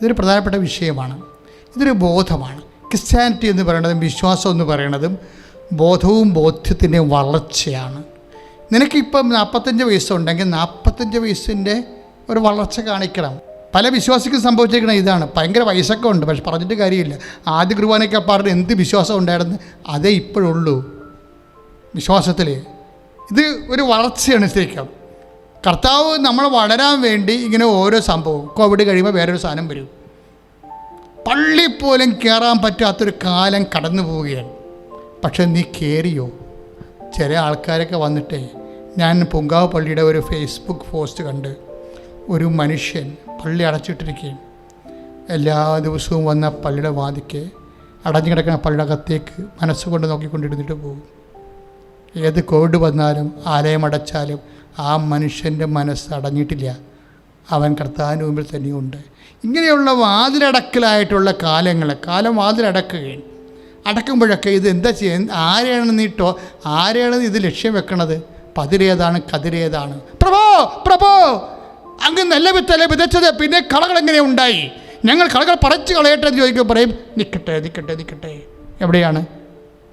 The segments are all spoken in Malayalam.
ഇതൊരു പ്രധാനപ്പെട്ട വിഷയമാണ്. ഇതൊരു ബോധമാണ്. ക്രിസ്ത്യാനിറ്റി എന്ന് പറയുന്നതും വിശ്വാസം എന്ന് പറയുന്നതും ബോധവും ബോധ്യത്തിന്റെയും വളർച്ചയാണ്. നിനക്കിപ്പം നാൽപ്പത്തഞ്ച് വയസ്സുണ്ടെങ്കിൽ നാൽപ്പത്തഞ്ച് വയസ്സിന്റെ ഒരു വളർച്ച കാണിക്കണം. പല വിശ്വാസിക്കും സംഭവിച്ചിരിക്കണം ഇതാണ്. ഭയങ്കര വയസ്സൊക്കെ ഉണ്ട് പക്ഷെ പറഞ്ഞിട്ട് കാര്യമില്ല. ആദ്യ കുർബാനയ്ക്ക് പറഞ്ഞ് എന്ത് വിശ്വാസം ഉണ്ടായിരുന്നു? അതേ ഇപ്പോഴുള്ളൂ. വിശ്വാസത്തിൽ ഇത് ഒരു വളർച്ചയാണ് ശരിക്കും. കർത്താവ് നമ്മൾ വളരാൻ വേണ്ടി ഇങ്ങനെ ഓരോ സംഭവം. കോവിഡ് കഴിയുമ്പോൾ വേറൊരു സാധനം വരും. പള്ളി പോലും കയറാൻ പറ്റാത്തൊരു കാലം കടന്നു പോവുകയാണ്. പക്ഷെ നീ കയറിയോ ചില ആൾക്കാരൊക്കെ വന്നിട്ടേ ഞാൻ പൊങ്കാവ് പള്ളിയുടെ ഒരു ഫേസ്ബുക്ക് പോസ്റ്റ് കണ്ട് ഒരു മനുഷ്യൻ പള്ളി അടച്ചിട്ടിരിക്കുകയും എല്ലാ ദിവസവും വന്ന പള്ളിയുടെ വാതിക്ക് അടഞ്ഞു കിടക്കുന്ന പള്ളിയുടെ അകത്തേക്ക് മനസ്സുകൊണ്ട് നോക്കിക്കൊണ്ടിരുന്നിട്ട് പോകും. ഏത് കോവിഡ് വന്നാലും ആലയം അടച്ചാലും ആ മനുഷ്യന്റെ മനസ്സ് അടഞ്ഞിട്ടില്ല. അവൻ കർത്താവിന്റെ മുമ്പിൽ തന്നെയുണ്ട്. ഇങ്ങനെയുള്ള വാതിലടക്കലായിട്ടുള്ള കാലങ്ങൾ കാലം വാതിലടക്കുകയും അടക്കുമ്പോഴൊക്കെ ഇത് എന്താ ചെയ്യുന്നത് ആരെയാണ് നീട്ടോ ആരെയാണ് ഇത് ലക്ഷ്യം വെക്കണത്? പതിരേതാണ് കതിരേതാണ് പ്രഭോ പ്രഭോ! അങ്ങ് നല്ല വിത്തല്ലേ വിതച്ചത്. പിന്നെ കളകൾ എങ്ങനെ ഉണ്ടായി? ഞങ്ങൾ കളകൾ പറിച്ചു കളയട്ടെ എന്ന് പറയും നിൽക്കട്ടെ നിൽക്കട്ടെ നിൽക്കട്ടെ എവിടെയാണ്?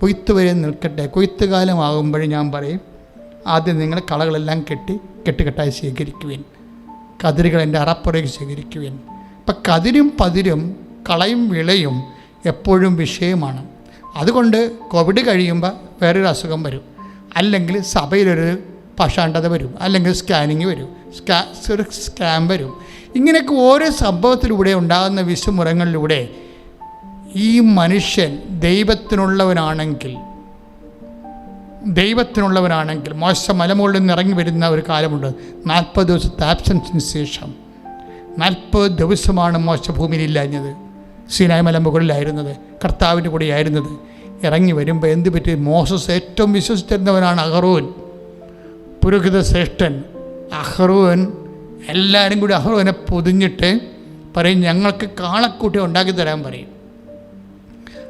കൊയ്ത്ത് വരെ നിൽക്കട്ടെ. കൊയ്ത്ത് കാലമാകുമ്പോഴേ ഞാൻ പറയും ആദ്യം നിങ്ങൾ കളകളെല്ലാം കെട്ടി കെട്ടുകെട്ടായി സ്വീകരിക്കുവിൻ കതിരുകൾ എന്റെ അറപ്പുറയ്ക്ക് സ്വീകരിക്കുവിൻ അപ്പം കതിരും പതിരും കളയും വിളയും എപ്പോഴും വിഷയമാണ്. അതുകൊണ്ട് കോവിഡ് കഴിയുമ്പോൾ വേറൊരു അസുഖം വരും. അല്ലെങ്കിൽ സഭയിലൊരു പഷാണ്ടത വരും. അല്ലെങ്കിൽ സ്കാനിങ് വരും. സ്കാ ഒരു സ്കാം വരും. ഇങ്ങനെയൊക്കെ ഓരോ സംഭവത്തിലൂടെ ഉണ്ടാകുന്ന വിശുമുറങ്ങളിലൂടെ ഈ മനുഷ്യൻ ദൈവത്തിനുള്ളവനാണെങ്കിൽ ദൈവത്തിനുള്ളവനാണെങ്കിൽ മോശ മലമുകളിൽ നിന്ന് ഇറങ്ങി വരുന്ന ഒരു കാലമുണ്ട്. നാൽപ്പത് ദിവസത്തെ ആബ്സൻസിന് ശേഷം. നാൽപ്പത് ദിവസമാണ് മോശ ഭൂമിയിലില്ലാഞ്ഞത് സീനായ മല മുകളിലായിരുന്നത് കർത്താവിന്റെ കൂടെയായിരുന്നത്. ഇറങ്ങി വരുമ്പോൾ എന്ത് പറ്റി? മോസസ് ഏറ്റവും വിശ്വസിച്ചിരുന്നവനാണ് അഹറോൻ പുരോഹിത ശ്രേഷ്ഠൻ അഹ്റോൻ എല്ലാവരും കൂടി അഹ്റോനെ പൊതിഞ്ഞിട്ട് പറയും ഞങ്ങൾക്ക് കാളക്കൂട്ടി ഉണ്ടാക്കി തരാൻ പറയും.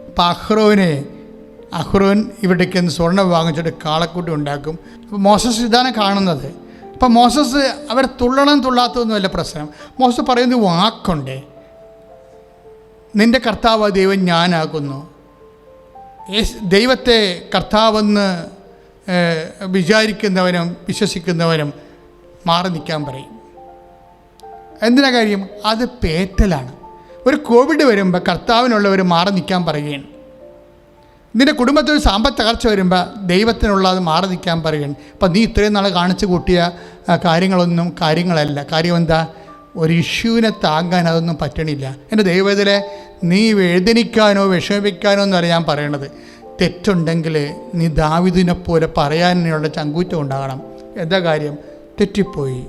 അപ്പം അഹ്റോനെ അഹ്റോൻ ഇവിടേക്ക് സ്വർണം വാങ്ങിച്ചിട്ട് കാളക്കൂട്ടി ഉണ്ടാക്കും. അപ്പോൾ മോസസ് ഇതാണ് കാണുന്നത്. അപ്പോൾ മോസസ് അവർ തുള്ളണം തുള്ളാത്തതൊന്നുമല്ല പ്രശ്നം. മോസസ് പറയുന്നത് വാക്കുണ്ട്. നിന്റെ കർത്താവ് ദൈവം ഞാനാകുന്നു. ദൈവത്തെ കർത്താവെന്ന് വിചാരിക്കുന്നവനും വിശ്വസിക്കുന്നവനും മാറി നിൽക്കാൻ പറയും. എന്തിനാ കാര്യം? അത് പേറ്റലാണ്. ഒരു കോവിഡ് വരുമ്പോൾ കർത്താവിനുള്ളവർ മാറി നിൽക്കാൻ പറയുകയാണ്. നിന്റെ കുടുംബത്തിൽ ഒരു സാമ്പത്തിക തകർച്ച വരുമ്പോൾ ദൈവത്തിനുള്ളത് മാറി നിൽക്കാൻ പറയണം. അപ്പം നീ ഇത്രയും നാൾ കാണിച്ചു കൂട്ടിയ കാര്യങ്ങളൊന്നും കാര്യങ്ങളല്ല. കാര്യം എന്താ? ഒരു ഇഷ്യൂവിനെ താങ്ങാൻ അതൊന്നും പറ്റണില്ല. എന്റെ ദൈവത്തിലെ നീ വേദനിക്കാനോ വിഷമിപ്പിക്കാനോ എന്നല്ല ഞാൻ പറയണത്. തെറ്റുണ്ടെങ്കിൽ നീ ദാവിദിനെ പോലെ പറയാനുള്ള ചങ്കൂറ്റം ഉണ്ടാകണം. എന്താ കാര്യം? തെറ്റിപ്പോയി.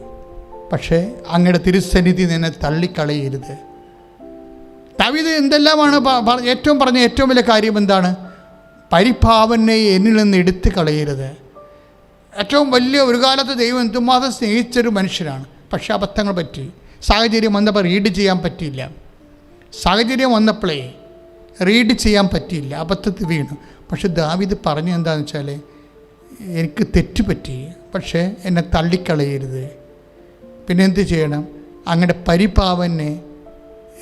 പക്ഷേ അങ്ങയുടെ തിരുസന്നിധി നിന്നെ തള്ളിക്കളയരുത്. ദാവിദ് എന്തെല്ലാമാണ് ഏറ്റവും പറഞ്ഞ ഏറ്റവും വലിയ കാര്യം എന്താണ്? പരിഭാവനെ എന്നിൽ നിന്ന് എടുത്തു കളയരുത്. ഏറ്റവും വലിയ ഒരു കാലത്ത് ദൈവം എന്തുമാത്രം സ്നേഹിച്ചൊരു മനുഷ്യനാണ്. പക്ഷേ അബദ്ധങ്ങൾ പറ്റി. സാഹചര്യം വന്നപ്പോൾ റീഡ് ചെയ്യാൻ പറ്റിയില്ല. സാഹചര്യം വന്നപ്പോഴേ റീഡ് ചെയ്യാൻ പറ്റിയില്ല. അബദ്ധത്തിൽ വീണു. പക്ഷെ ദാവിദ് പറഞ്ഞു എന്താണെന്ന് വെച്ചാൽ എനിക്ക് തെറ്റ് പറ്റി. പക്ഷേ എന്നെ തള്ളിക്കളയരുത്. പിന്നെ എന്ത് ചെയ്യണം? അങ്ങനെ പരിപാവനെ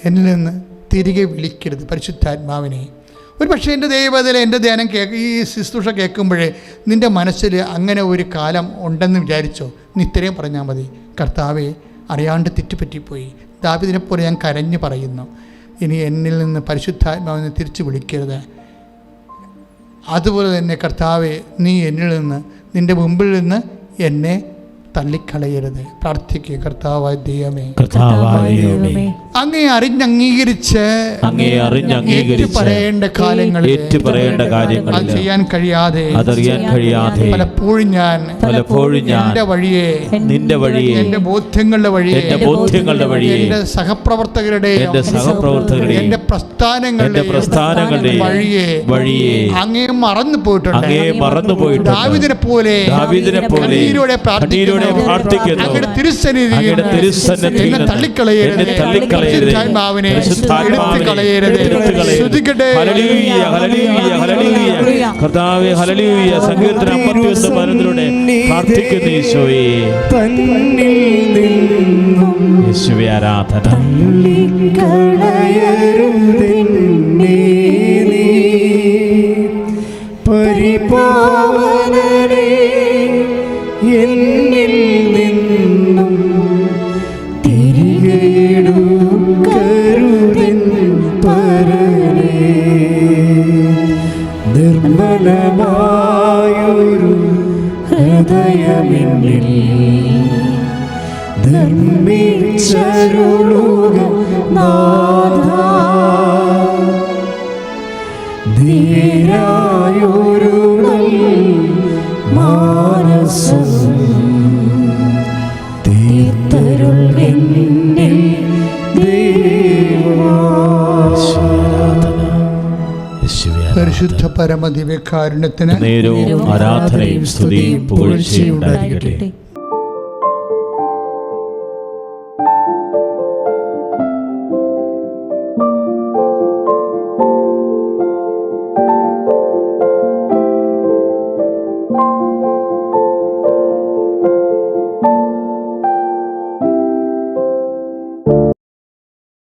എന്നിൽ നിന്ന് തിരികെ വിളിക്കരുത് പരിശുദ്ധാത്മാവിനെ. ഒരു പക്ഷേ എന്റെ ദൈവത്തിൽ എന്റെ ധ്യാനം കേക്ക് ഈ ശുശ്രൂഷ കേൾക്കുമ്പോഴേ നിന്റെ മനസ്സിൽ അങ്ങനെ ഒരു കാലം ഉണ്ടെന്ന് വിചാരിച്ചോ? നീ ഇത്രയും പറഞ്ഞാൽ മതി. കർത്താവെ അറിയാണ്ട് തെറ്റുപറ്റിപ്പോയി. ദാവിദിനെപ്പോലെ ഞാൻ കരഞ്ഞു പറയുന്നു. ഇനി എന്നിൽ നിന്ന് പരിശുദ്ധാത്മാവിനെ തിരിച്ചു വിളിക്കരുത്. അതുപോലെ തന്നെ കർത്താവെ നീ എന്നിൽ നിന്ന് നിന്റെ മുമ്പിൽ നിന്ന് എന്നെ തള്ളിക്കളയരുത്. പ്രാർത്ഥിക്കുക കർത്താവായ ദൈവമേ. അങ്ങേ അറിഞ്ഞ് അങ്ങേ അറിഞ്ഞംഗീകരിച്ച് അങ്ങേ അറിഞ്ഞ് അംഗീകരിച്ച് പറയേണ്ട കാലങ്ങളിൽ ഏറ്റുപറയേണ്ട അത് കാര്യങ്ങളിൽ ചെയ്യാൻ കഴിയാതെ അതറിയാൻ കഴിയാതെ പലപ്പോഴും ഞാൻ പലപ്പോഴും ഞാൻ എന്റെ വഴിയെ നിന്റെ വഴിയെ എന്റെ ബോധ്യങ്ങളുടെ വഴിയെ എന്റെ ബോധ്യങ്ങളുടെ വഴിയെ എന്റെ സഹപ്രവർത്തകരുടെ എന്റെ സഹപ്രവർത്തകരുടെ എന്റെ പ്രസ്ഥാനങ്ങളുടെ എന്റെ പ്രസ്ഥാനങ്ങളുടെയും വഴിയെ വഴിയെ അങ്ങേ മറന്നു പോയിട്ടുണ്ട്. അങ്ങേ മറന്നു പോയിട്ടുണ്ട്. ദാവിദിനെ പോലെ ദാവീദിനെ പോലെ കണ്ണീരോടെ പ്രാർത്ഥിക്കുന്നു. അങ്ങയുടെ തിരുസന്നിധിയിൽ അങ്ങയുടെ തിരുസന്നിധിയിൽ എന്നെ തള്ളിക്കളയരുത്. എന്നെ തള്ളിക്കളയരുത്. ആത്മാവിനെ എടുത്തു കളയരുത് ഹല്ലേലൂയ, ഹല്ലേലൂയ, ഹല്ലേലൂയ. കർത്താവേ ഹല്ലേലൂയ. അമ്പത്തിയൊന്ന് പതിനൊന്നിലൂടെ പ്രാർത്ഥിക്കുന്നു യേശുവേ. തന്നിൽ നിന്നും യേശുവേ ആരാധന. കളയരുതെന്നേ നീ. പരിപാവനനെ പരനേ നിർമ്മലമായൊരു ഹൃദയമെന്നിൽ ധർമ്മിച്ചരുളുക നാഥ. ധീരായൊരു പരമദിവ്യകാരുണ്യത്തിന് നേരവും ആരാധനയും സ്തുതിയും പുകഴ്ചയും ഉണ്ടായിരിക്കട്ടെ.